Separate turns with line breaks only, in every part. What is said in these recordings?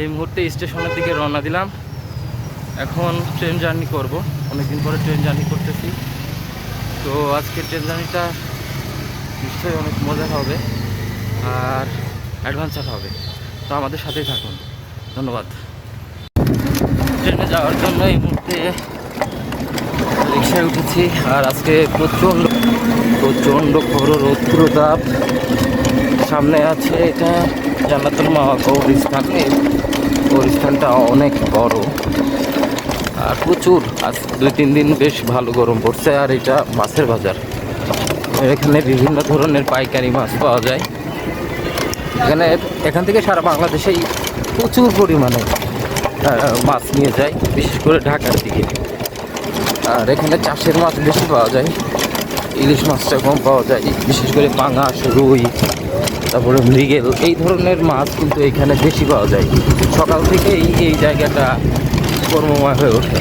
এই মুহূর্তে স্টেশনের দিকে রওনা দিলাম। এখন ট্রেন জার্নি করব। অনেকদিন পরে ট্রেন জার্নি করতেছি। তো আজকে ট্রেন জার্নিটা নিশ্চয়ই অনেক মজার হবে আর অ্যাডভেঞ্চার হবে। তো আমাদের সাথেই থাকুন। ধন্যবাদ। ট্রেনে যাওয়ার জন্য এই মুহূর্তে রিক্সায় উঠেছি আর আজকে প্রচণ্ড প্রচণ্ড বড় রৌদ্র তাপ সামনে আছে এটা জান্নাতুল মাওয়া কবরস্থান এই কবরস্থানটা অনেক বড়। আর প্রচুর। আজ দুই, তিন দিন বেশ ভালো গরম পড়ছে, আর এটা মাছের বাজার। এখানে বিভিন্ন ধরনের পাইকারি মাছ পাওয়া যায়। এখানে, এখান থেকে সারা বাংলাদেশেই প্রচুর পরিমাণে মাছ নিয়ে যায়, বিশেষ করে ঢাকার দিকে। আর এখানে চাষের মাছ বেশি পাওয়া যায়। ইলিশ মাছটা কম পাওয়া যায়, বিশেষ করে পাঙাশ, রুই তারপরে মৃগেল, এই ধরনের মাছ কিন্তু এখানে বেশি পাওয়া যায়। সকাল থেকেই এই জায়গাটা কর্মময় হয়ে ওঠে।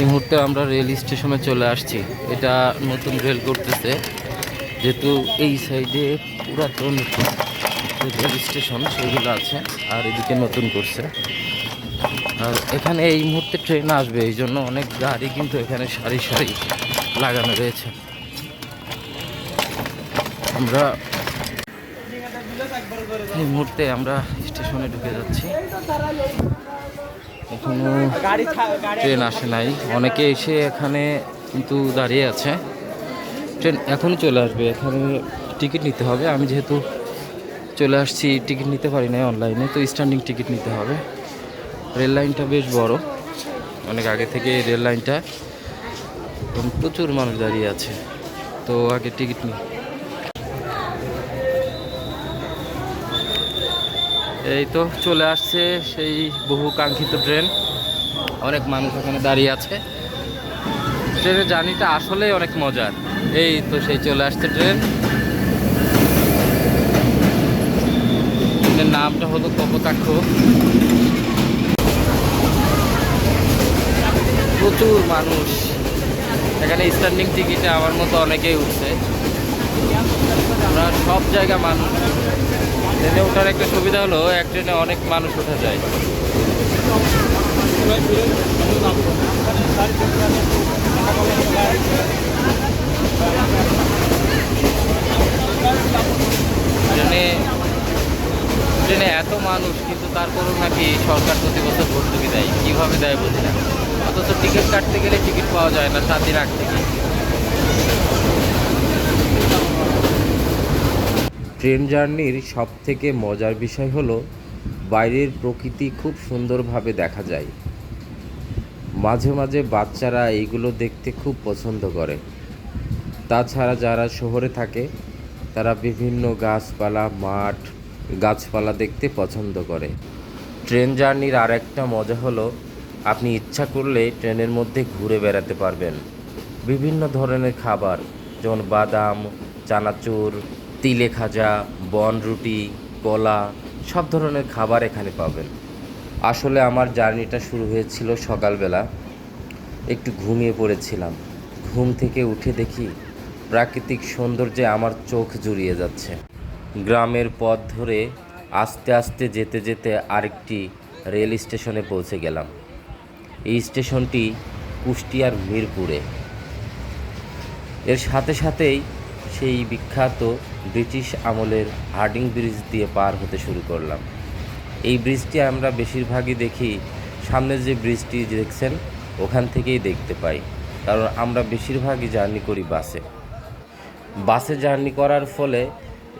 এই মুহূর্তে আমরা রেল স্টেশনে চলে আসছি। এটা নতুন রেল করতেছে। যেহেতু এই সাইডে পুরাতন রেল স্টেশন, সেগুলো আছে, আর এদিকে নতুন করছে। আর এখানে এই মুহূর্তে ট্রেন আসবে, এই জন্য অনেক গাড়ি কিন্তু এখানে সারি সারি লাগানো রয়েছে। আমরা এই মুহূর্তে আমরা স্টেশনে ঢুকে যাচ্ছি। এখনও ট্রেন আসে নাই। অনেকে এসে এখানে কিন্তু দাঁড়িয়ে আছে। ট্রেন এখনই চলে আসবে। এখানে টিকিট নিতে হবে। আমি যেহেতু চলে আসছি টিকিট নিতে পারি না অনলাইনে তো স্ট্যান্ডিং টিকিট নিতে হবে। রেল লাইনটা বেশ বড়। অনেক আগে থেকে রেল লাইনটা। প্রচুর মানুষ দাঁড়িয়ে আছে। তো আগে টিকিট নিই এই তো চলে আসছে সেই বহু কাঙ্ক্ষিত ট্রেন। অনেক মানুষ ওখানে দাঁড়িয়ে আছে। ট্রেনের জার্নিটা আসলেই অনেক মজার। এই তো সেই চলে আসছে ট্রেন। ট্রেনের নামটা হলো কপোতাক্ষ। প্রচুর মানুষ। এখানে স্ট্যান্ডিং টিকিটে আমার মতো অনেকেই উঠছে। আমরা সব জায়গা মানুষ। ট্রেনে ওঠার একটা সুবিধা হলো, এক ট্রেনে অনেক মানুষ ওঠা যায়। ট্রেনে ট্রেনে এত মানুষ, কিন্তু তারপরেও নাকি সরকার প্রতি বছর ভর্তুকি দেয়। কীভাবে দেয় বুঝি না অথচ টিকিট কাটতে গেলে টিকিট পাওয়া যায় না, সাত আগ থেকে।
ট্রেন জার্নির সব থেকে মজার বিষয় হলো, বাইরের প্রকৃতি খুব সুন্দরভাবে দেখা যায়। মাঝে মাঝে বাচ্চারা এইগুলো দেখতে খুব পছন্দ করে। তাছাড়া যারা শহরে থাকে, তারা বিভিন্ন গাছপালা, মাঠ, গাছপালা দেখতে পছন্দ করে। ট্রেন জার্নির আর একটা মজা হলো, আপনি ইচ্ছা করলে ট্রেনের মধ্যে ঘুরে বেড়াতে পারবেন। বিভিন্ন ধরনের খাবার, যেমন বাদাম, চানাচুর তিলে খাজা বনরুটি কলা, সব ধরনের খাবার এখানে পাবেন। আসলে আমার জার্নিটা শুরু হয়েছিল সকালবেলা। একটু ঘুমিয়ে পড়েছিলাম। ঘুম থেকে উঠে দেখি প্রাকৃতিক সৌন্দর্যে আমার চোখ জুড়িয়ে যাচ্ছে। গ্রামের পথ ধরে আস্তে আস্তে যেতে যেতে আরেকটি রেল স্টেশনে পৌঁছে গেলাম। এই স্টেশনটি কুষ্টিয়ার মিরপুরে। এর সাথে সাথেই সেই বিখ্যাত ব্রিটিশ আমলের হার্ডিং ব্রিজ দিয়ে পার হতে শুরু করলাম। এই ব্রিজটি আমরা বেশিরভাগই দেখি সামনে যে ব্রিজটি দেখছেন, ওখান থেকেই দেখতে পাই, কারণ আমরা বেশিরভাগই জার্নি করি বাসে। বাসে জার্নি করার ফলে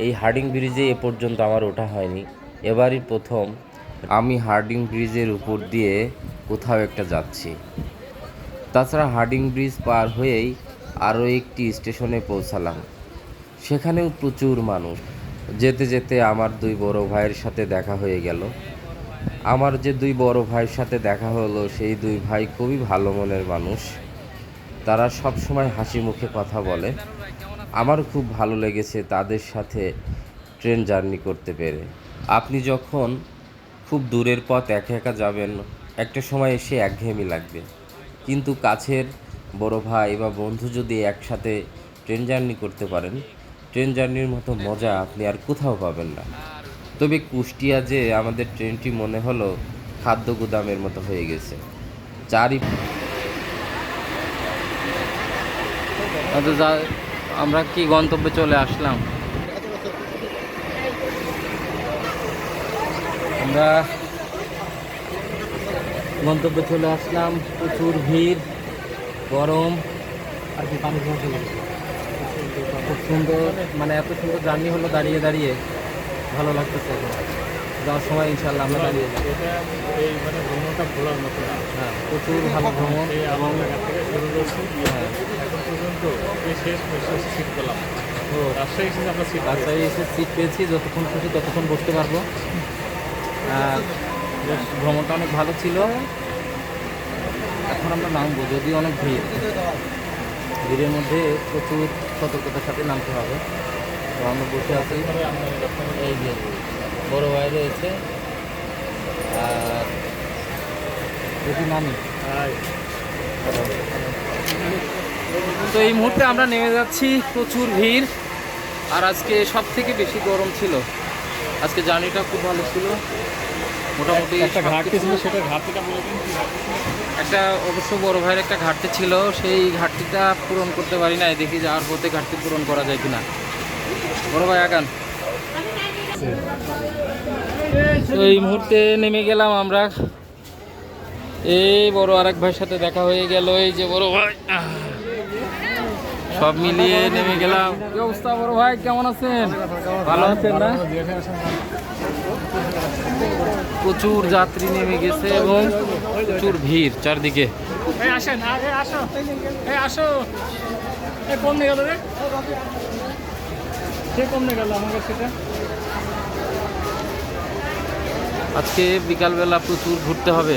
এই হার্ডিং ব্রিজে এ পর্যন্ত আমার ওঠা হয়নি। এবারই প্রথম আমি হার্ডিং ব্রিজের উপর দিয়ে কোথাও একটা যাচ্ছি। তাছাড়া হার্ডিং ব্রিজ পার হয়েই আরও একটি স্টেশনে পৌঁছালাম। সেখানেও প্রচুর মানুষ। যেতে যেতে আমার দুই বড় ভাইয়ের সাথে দেখা হয়ে গেল। আমার যে দুই বড় ভাইয়ের সাথে দেখা হলো, সেই দুই ভাই খুবই ভালো মনের মানুষ। তারা সব সময় হাসি মুখে কথা বলে। আমার খুব ভালো লেগেছে তাদের সাথে ট্রেন জার্নি করতে পেরে। আপনি যখন খুব দূরের পথ একা একা যাবেন, একটা সময় এসে একঘেয়েমি লাগবে। কিন্তু কাছের বড় ভাই বা বন্ধু যদি একসাথে ট্রেন জার্নি করতে পারেন ট্রেন জার্নির মতো মজা আপনি আর কোথাও পাবেন না। তবে কুষ্টিয়া যে আমাদের ট্রেনটি মনে হলো খাদ্য গুদামের মতো হয়ে গেছে। চারি
আমরা কি গন্তব্যে চলে আসলাম? আমরা গন্তব্যে চলে আসলাম। প্রচুর ভিড়, গরম, আর কি পানি। খুব সুন্দর মানে এত সুন্দর জার্নি হলো দাঁড়িয়ে দাঁড়িয়ে। ভালো লাগতেছে যাওয়ার সময় ইনশাল্লাহ আমরা দাঁড়িয়ে
এই মানে ভ্রমণটা ভোলার মতো
হ্যাঁ প্রচুর ভালো ভ্রমণ। এবং
থেকে শুরু করছি।
হ্যাঁ।
এখন পর্যন্ত শেষ শেষ সিট পেলাম।
ও।
রাজশাহী এসে আমরা সিট
রাজশাহী এসে সিট পেয়েছি যতক্ষণ খুশি ততক্ষণ বসতে পারব। আর ভ্রমণটা অনেক ভালো ছিল। এখন আমরা নামবো যদিও অনেক ভিড়। ভিড়ের মধ্যে প্রচুর সতর্কতার সাথে নামতে হবে। তো আমরা বসে আছি। এই যে বড় ভাই রয়েছে। আর যদি নামি। তো এই মুহূর্তে আমরা নেমে যাচ্ছি প্রচুর ভিড়। আর আজকে সব থেকে বেশি গরম ছিল। আজকে জার্নিটা খুব ভালো ছিল। মোটামুটি
একটা ঘাটতি ছিল সেটা ঘাটতিটা?
একটা অবশ্য বড় ভাইয়ের একটা ঘাটতি ছিল সেই ঘাটতিটা পূরণ করতে পারি নাই দেখি যাওয়ার পথে ঘাটতি পূরণ করা যায় কিনা বড় ভাই আগান তো এই মুহূর্তে নেমে গেলাম আমরা এই বড় আরেক ভাইয়ের সাথে দেখা হয়ে গেল এই যে বড় ভাই। সব মিলিয়ে নেমে গেলাম। কি অবস্থা বড় ভাই? কেমন আছেন? ভালো আছেন না? প্রচুর যাত্রী নেমে গেছে এবং প্রচুর ভিড় চারদিকে।
আসেন আসো। এই আসো। এই কম নিয়ে গেল রে? সে কম নিয়ে গেল আমার কাছে
আজকে বিকালবেলা প্রচুর ঘুরতে হবে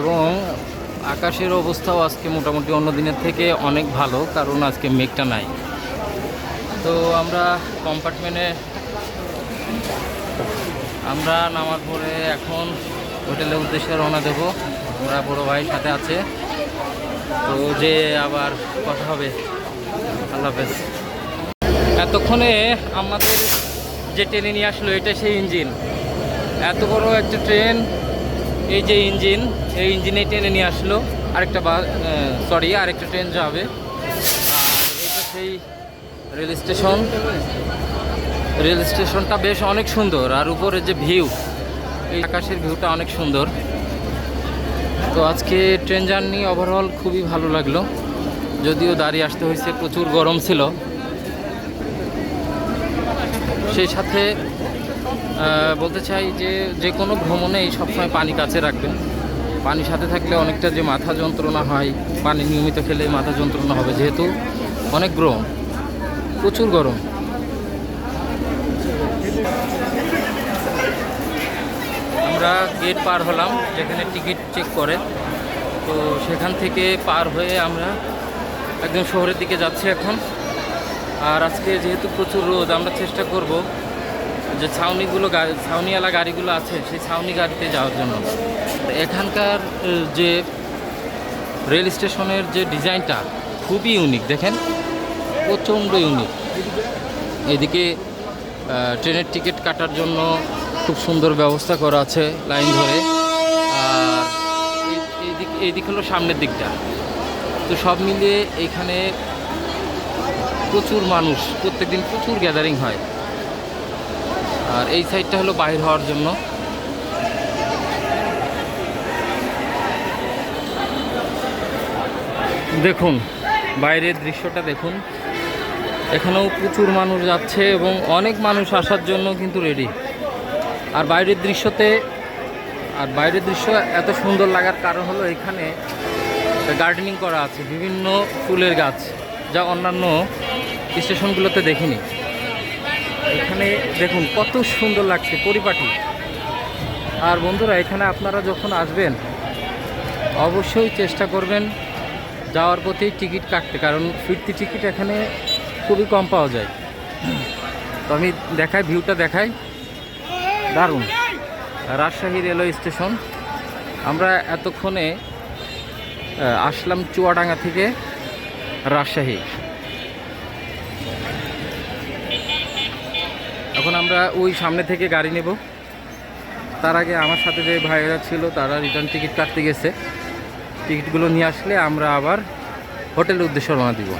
এবং আকাশের অবস্থাও আজকে মোটামুটি অন্য দিনের থেকে অনেক ভালো, কারণ আজকে মেঘটা নাই। তো আমরা কম্পার্টমেন্টে, আমরা নামার পরে এখন হোটেলের উদ্দেশ্যে রওনা দেব। আমরা বড় ভাইয়ের সাথে আছে। তো যে আবার কথা হবে। আল্লাহ হাফেজ। এতক্ষণে আমাদের যে ট্রেনে নিয়ে আসলো, এটা সেই ইঞ্জিন। এত বড় একটা ট্রেন, এই যে ইঞ্জিন এই ইঞ্জিনে টেনে নিয়ে আসলো। আরেকটা বাস সরি আরেকটা ট্রেন যাবে। সেই রেল স্টেশন। রেল স্টেশনটা বেশ অনেক সুন্দর, আর উপরে যে ভিউ, এই আকাশের ভিউটা অনেক সুন্দর। তো আজকে ট্রেন জার্নি ওভারঅল খুবই ভালো লাগল। যদিও দাঁড়িয়ে আসতে হয়েছে, প্রচুর গরম ছিল। সেই সাথে বলতে চাই যে যে কোনো ভ্রমণেই সবসময় পানি কাছে রাখবেন। পানি সাথে থাকলে অনেকটা যে মাথা যন্ত্রণা হয়, পানি নিয়মিত খেলে মাথা যন্ত্রণা হবে যেহেতু অনেক গরম, প্রচুর গরম। আমরা গেট পার হলাম, যেখানে টিকিট চেক করে। তো সেখান থেকে পার হয়ে আমরা একদম শহরের দিকে যাচ্ছি এখন। আর আজকে যেহেতু প্রচুর রোদ, আমরা চেষ্টা করব যে ছাউনিগুলো গাড়ি ছাউনিওয়ালা গাড়িগুলো আছে, সেই ছাউনি গাড়িতে যাওয়ার জন্য। এখানকার যে রেল স্টেশনের যে ডিজাইনটা, খুবই ইউনিক দেখেন? প্রচণ্ড ইউনিক এদিকে ট্রেনের টিকিট কাটার জন্য খুব সুন্দর ব্যবস্থা করা আছে লাইন ধরে। আর এই- এইদিক এইদিক হলো সামনের দিকটা। তো সব মিলিয়ে এখানে প্রচুর মানুষ, প্রত্যেকদিন প্রচুর গ্যাদারিং হয়। আর এই সাইডটা হলো বাইর হওয়ার জন্য। দেখুন, বাইরের দৃশ্যটা দেখুন। এখানেও প্রচুর মানুষ যাচ্ছে এবং অনেক মানুষ আসার জন্য কিন্তু রেডি আর বাইরের দৃশ্যতে, আর বাইরের দৃশ্য এত সুন্দর লাগার কারণ হলো এখানে গার্ডেনিং করা আছে, বিভিন্ন ফুলের গাছ, যা অন্যান্য স্টেশনগুলোতে দেখিনি। এখানে দেখুন কত সুন্দর লাগছে পরিপাটি। আর বন্ধুরা, এখানে আপনারা যখন আসবেন, অবশ্যই চেষ্টা করবেন যাওয়ার পথেই টিকিট কাটতে, কারণ ফিরতি টিকিট এখানে খুবই কম পাওয়া যায়। তো আমি দেখাই, ভিউটা দেখাই। দারুণ। Rajshahi railway station. আমরা এতক্ষণে আসলাম চুয়াডাঙ্গা থেকে রাজশাহী। এখন আমরা ওই সামনে থেকে গাড়ি নেব। তার আগে আমার সাথে যে ভাইয়েরা ছিল, তারা রিটার্ন টিকিট কাটতে গেছে। টিকিটগুলো নিয়ে আসলে আমরা আবার হোটেলের উদ্দেশ্যে রওনা দিব।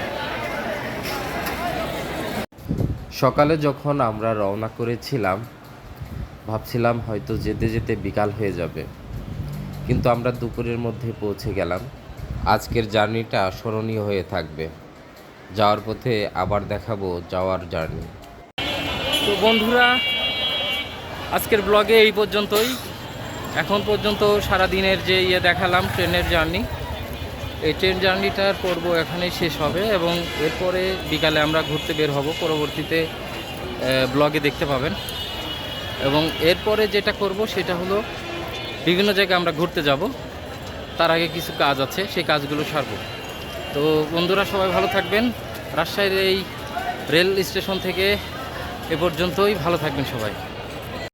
সকালে যখন আমরা রওনা করেছিলাম, ভাবছিলাম হয়তো যেতে যেতে বিকাল হয়ে যাবে। কিন্তু আমরা দুপুরের মধ্যে পৌঁছে গেলাম। আজকের জার্নিটা স্মরণীয় হয়ে থাকবে। যাওয়ার পথে আবার দেখাবো যাওয়ার জার্নি।
তো বন্ধুরা, আজকের ব্লগে এই পর্যন্তই। এখন পর্যন্ত সারা দিনের যে ইয়ে দেখালাম, ট্রেনের জার্নি। এই ট্রেন জার্নিটার পর্ব এখানেই শেষ হবে এবং এরপরে বিকালে আমরা ঘুরতে বের হব। পরবর্তীতে ব্লগে দেখতে পাবেন। এবং এরপরে যেটা করব, সেটা হলো বিভিন্ন জায়গায় আমরা ঘুরতে যাব। তার আগে কিছু কাজ আছে, সেই কাজগুলো সারব। তো বন্ধুরা, সবাই ভালো থাকবেন। রাজশাহীর এই রেল স্টেশন থেকে এ পর্যন্তই ভালো থাকবেন সবাই।